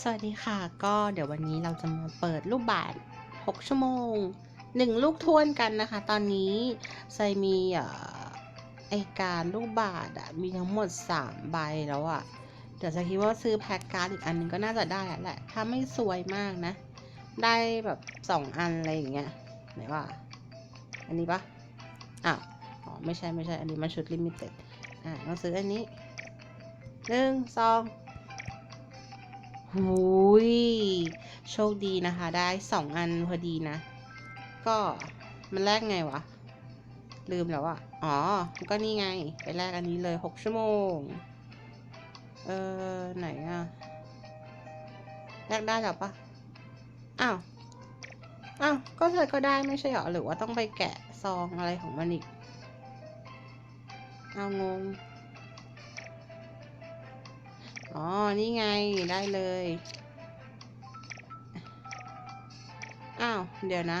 สวัสดีค่ะ ก็เดี๋ยววันนี้เราจะมาเปิดลูกบาศก์6ชั่วโมง 1 ลูกทวนกันนะคะ ตอนนี้ไซมีอไอการลูกบาศก์อะมีทั้งหมด 3 ใบแล้วอะเดี๋ยวจะคิดว่าซื้อแพ็กการ์ดอีกอันหนึงก็น่าจะได้แหละ ถ้าไม่สวยมากนะ ได้แบบ 2 อันอะไรอย่างเงี้ยไหนว่า อันนี้ปะอ้าวอ๋อไม่ใช่ไม่ใช่ อันนี้มันชุดลิมิเต็ดอะต้องซื้ออันนี้หนึ่งสอง หูยโชคดีนะคะ ได้สองอันพอดีนะ ก็มันแลกไงวะ ลืมแล้วอะอ๋อ ก็นี่ไง ไปแลกอันนี้เลยหกชั่วโมง เออ ไหนอะแลกได้หรอปะอ้าว อ้าว ก็เธอก็ได้ไม่ใช่เหรอ หรือว่าต้องไปแกะซองอะไรของมันอีก เอางง อ๋อ นี่ไงได้เลย อ้าว เดี๋ยวนะ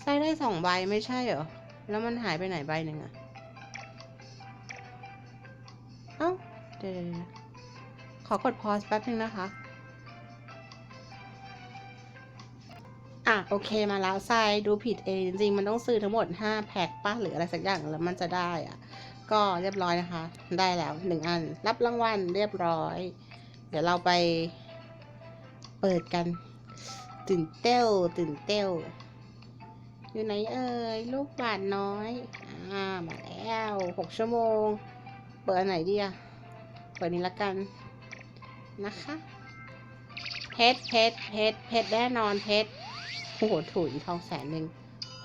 ไส้ได้สองใบไม่ใช่เหรอ แล้วมันหายไปไหนใบหนึ่งอะเอ้า เดี๋ยวขอกดพอสแป๊บนึงนะคะ อะ โอเคมาแล้วไซดูผิดเอง จริงๆ มันต้องซื้อทั้งหมด 5 แพ็คป่ะหรืออะไรสักอย่างแล้วมันจะได้อะ ก็เรียบร้อยนะคะ ได้แล้วหนึ่งอัน รับรางวัลเรียบร้อย เดี๋ยวเราไปเปิดกัน ตื่นเต้วตื่นเต้วอยู่ไหนเอ่ยลูกบาทน้อยอ่ามาแล้วหกชั่วโมง เปิดอันไหนดีอะเปิดนี้ละกันนะคะเพชรเพชรเพชรเพชรแน่นอนเพชรโอ้โหถุยทองแสนหนึ่ง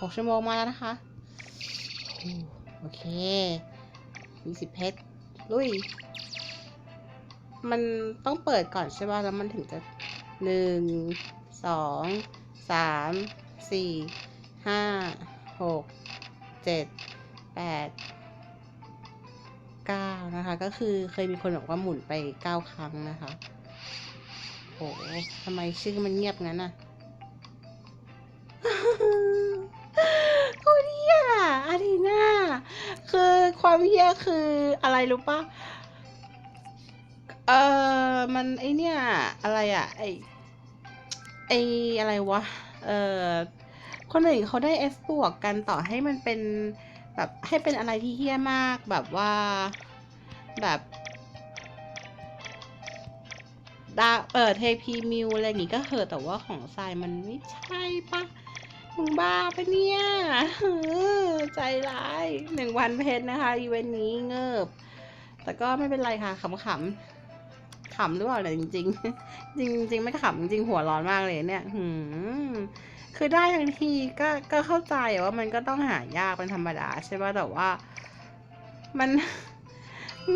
หกชั่วโมงมาแล้วนะคะ โอ้โอเค ยี่สิบเพชรลุย มันต้องเปิดก่อนใช่ป่ะ แล้วมันถึงจะหนึ่งสองสามสี่ห้าหกเจ็ดแปดเก้านะคะ ก็คือเคยมีคนบอกว่าหมุนไปเก้าครั้งนะคะโอ้ทำไมชื่อมันเงียบงั้นอะ ความเฮี้ยคืออะไรรู้ปะเออมันไอเนี่ยอะไรอะไอไออะไรวะ เออคนอื่นเขาได้ S บวกกันต่อให้มันเป็นแบบให้เป็นอะไรที่เฮี้ยมากแบบว่าแบบดาเปิดเทพีมิวอะไรอย่างงี้ก็เหอะแต่ว่าของทรายมันไม่ใช่ปะ มึงบ้าปะเนี่ยเออใจร้ายหนึ่งวันเพชรนะคะอีเวนต์นี้เงิบ แต่ก็ไม่เป็นไรค่ะขำๆขำหรือเปล่าเนี่ยจริง ๆ จริงๆจริงไม่ขำจริงหัวร้อนมากเลยเนี่ยหืมคือได้ทั้งทีก็ก็เข้าใจว่ามันก็ต้องหายากเป็นธรรมดาใช่ป่ะแต่ว่า มัน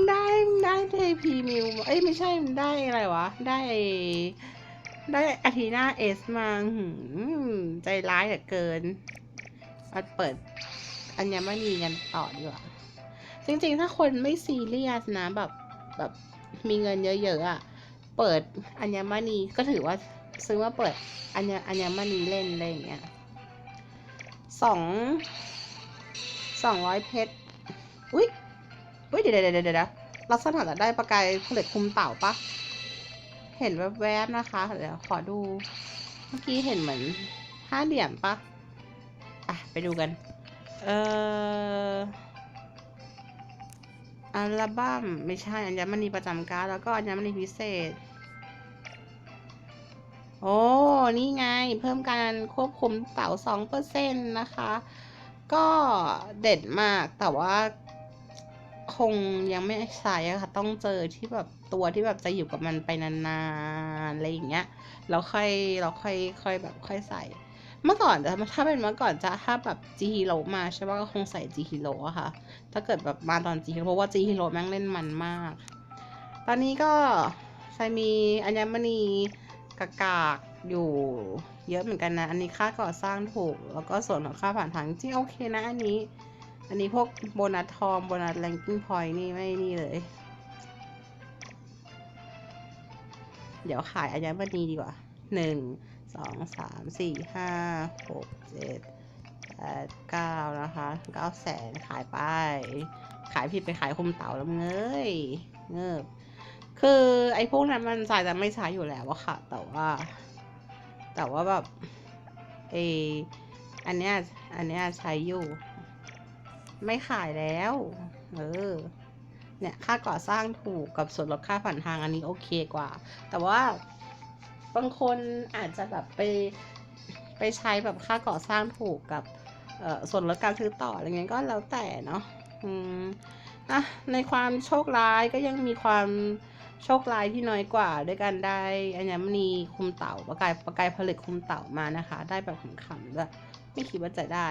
ได้ได้เทพีมิวเอ้ยไม่ใช่มันได้อะไรวะ ได้ ได้อาทีนาเอสมาหืมใจร้ายเหลือเกินมาเปิดอัญมณีกันต่อดีกว่า จริงๆ ถ้าคนไม่ซีเรียสนะแบบแบบมีเงินเยอะๆอะ่ะ เปิดอัญมณีก็ถือว่าซื้อมาเปิดอัญอัญมณีเล่นอะไรอย่างเงี้ยสองสองร้อยเพชร อุ้ยอุ้ยเดี๋ยวเดี๋ยวเดี๋ยวเดี๋ยวลักษณะจะได้ประกายผลิตคุมเต่าปะ เห็นแวบๆนะคะ เดี๋ยวขอดู เมื่อกี้เห็นเหมือนห้าเหรียญปะอะ ไปดูกัน เอออัลบั้มไม่ใช่อัญมณีประจำการแล้วก็อัญมณีพิเศษ โอ้ นี่ไง เพิ่มการควบคุมเต่าสองเปอร์เซ็นต์นะคะ ก็เด็ดมากแต่ว่า คงยังไม่ใช้อะค่ะ ต้องเจอที่แบบตัวที่แบบจะอยู่กับมันไปนานๆอะไรอย่างเงี้ยแล้วค่อยเราค่อยค่อยแบบค่อยใส่ เมื่อก่อนแต่ถ้าเป็นเมื่อก่อนจะถ้าแบบจีฮีโร่มาใช่ป่ะก็คงใส่จีฮีโร่อะค่ะ ถ้าเกิดแบบมาตอนจีฮีโร่เพราะว่าจีฮีโร่แม่งเล่นมันมาก ตอนนี้ก็ใส่มีอัญมณีกากากอยู่เยอะเหมือนกันนะ อันนี้ค่าก่อสร้างถูก แล้วก็ส่วนของค่าผ่านทางจริงโอเคนะอันนี้ อันนี้พวกโบนัสทองโบนัสแรงกิ้งพอยต์นี่ไม่นี่เลย เดี๋ยวขายอัญมณีดีกว่าหนึ่งสองสามสี่ห้าหกเจ็ดแปดเก้านะคะเก้าแสนขายไป ขายผิดไปขายคุมเต่าแล้วมึงเอ้ยเงิบคือไอ้พวกนั้นมันสายจะไม่ใช้อยู่แล้วอะค่ะ แต่ว่า แต่ว่าแบบเอออันเนี้ยอันเนี้ยใช้อยู่ ไม่ขายแล้ว เออ เนี่ยค่าก่อสร้างถูกกับส่วนลดค่าผ่านทางอันนี้โอเคกว่า แต่ว่าบางคนอาจจะแบบไปไปใช้แบบค่าก่อสร้างถูกกับส่วนลดการซื้อต่ออะไรเงี้ยก็แล้วแต่เนาะอืมอะในความโชคร้ายก็ยังมีความโชคร้ายที่น้อยกว่า ด้วยการได้อัญมณีคุมเต่าประกายประกายผลึกคุมเต่ามานะคะ ได้แบบขำๆด้วยไม่คิดว่าจะได้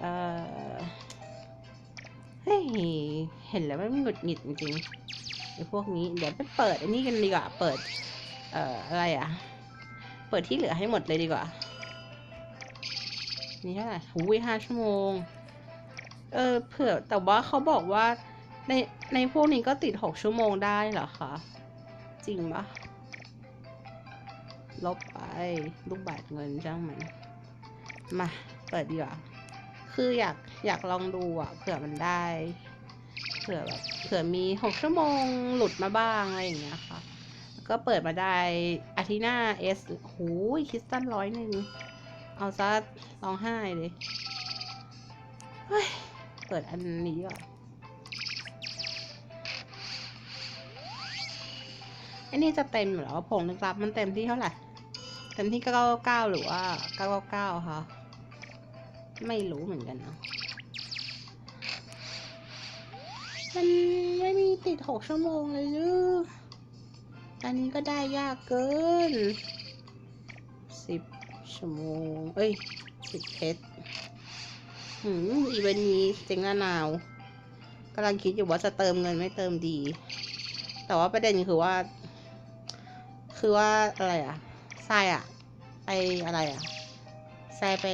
เออเฮ้ยเห็นแล้วมันหงุดหงิดจริงๆไอ้พวกนี้เดี๋ยวไปเปิดอันนี้กันดีกว่าเปิด เอ่ออะไรอะ เปิดที่เหลือให้หมดเลยดีกว่า นี่เท่าไหร่หูยห้าชั่วโมง เออเผื่อแต่ว่าเขาบอกว่าในในพวกนี้ก็ติดหกชั่วโมงได้เหรอคะจริงปะลบไปลูกบาทเงินจ้างมัน มา เปิดดีกว่า คืออยากอยากลองดูอะเผื่อมันได้ เผื่อแบบเผื่อมีหกชั่วโมงหลุดมาบ้างอะไรอย่างเงี้ยค่ะ ก็เปิดมาได้อาทินาเอสหูยคริสตันร้อยหนึ่งเอาซะร้องไห้เลยเฮ้ยเปิดอันนี้ก่อนอ้นี่จะเต็มอยู่แล้วผงลึกลับมันเต็มที่เท่าไหร่ เต็มที่เก้าเก้าหรือว่าเก้าเก้าเก้าค่ะ ไม่รู้เหมือนกันเนาะมันไม่มีติดหกชั่วโมงเลยลืออันนี้ก็ได้ยากเกินสิบชั่วโมง เอ้ยสิบเพชรหืมอีเวนต์นี้เจ๋งหน้านาวกำลังคิดอยู่ว่าจะเติมเงินไม่เติมดี แต่ว่าประเด็นคือว่า คือว่าอะไรอะทรายอะไปอะไรอะ ทรายไป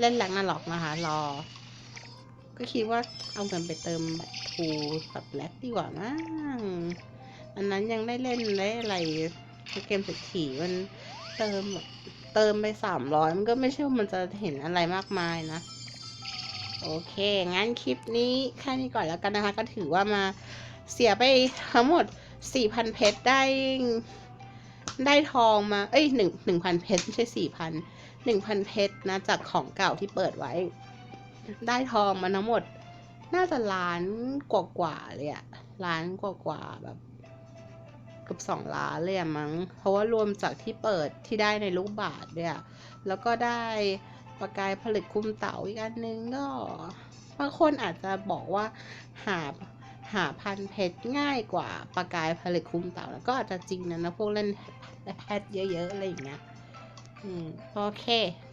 เล่นแรงนาล็อกนะคะ รอ ก็คิดว่าเอาเงินไปเติมบัตรทูกับแลกดีกว่ามั้งอันนั้นยังได้เล่นได้อะไรเกมเศรษฐีมันเติมเติมไปสามร้อยมันก็ไม่ใช่ว่ามันจะเห็นอะไรมากมายนะ โอเค งั้นคลิปนี้แค่นี้ก่อนแล้วกันนะคะ ก็ถือว่ามาเสียไปทั้งหมดสี่พันเพชรได้ได้ทองมา เอ้ยหนึ่งหนึ่งพันเพชรไม่ใช่สี่พัน หนึ่งพันเพชรนะจากของเก่าที่เปิดไว้ ได้ทองมาทั้งหมด น่าจะล้านกว่าๆเลยอะล้านกว่าๆแบบเกือบสองล้านเลยอะมั้ง เพราะว่ารวมจากที่เปิดที่ได้ในลูกบาทเนี่ย แล้วก็ได้ประกายผลึกคุมเต่าอีกอันนึงก็บางคนอาจจะบอกว่าหาหาพันเพชรง่ายกว่าประกายผลึกคุมเต่าแล้วก็อาจจะจริงนะนะพวกเล่นแพทเยอะๆอะไรอย่างเงี้ย อืมโอเค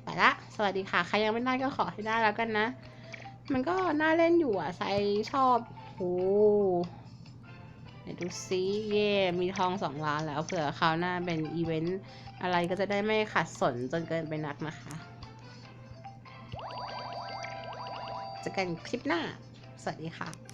ไปละ สวัสดีค่ะ ใครยังไม่ได้ก็ขอให้ได้แล้วกันนะ มันก็น่าเล่นอยู่อะใส่ชอบโอ้ไหนดูซิเย่มีทองสองล้านแล้วเผื่อคราวหน้าเป็นอีเวนต์อะไรก็จะได้ไม่ขัดสนจนเกินไปนักนะคะเจอกันคลิปหน้า สวัสดีค่ะ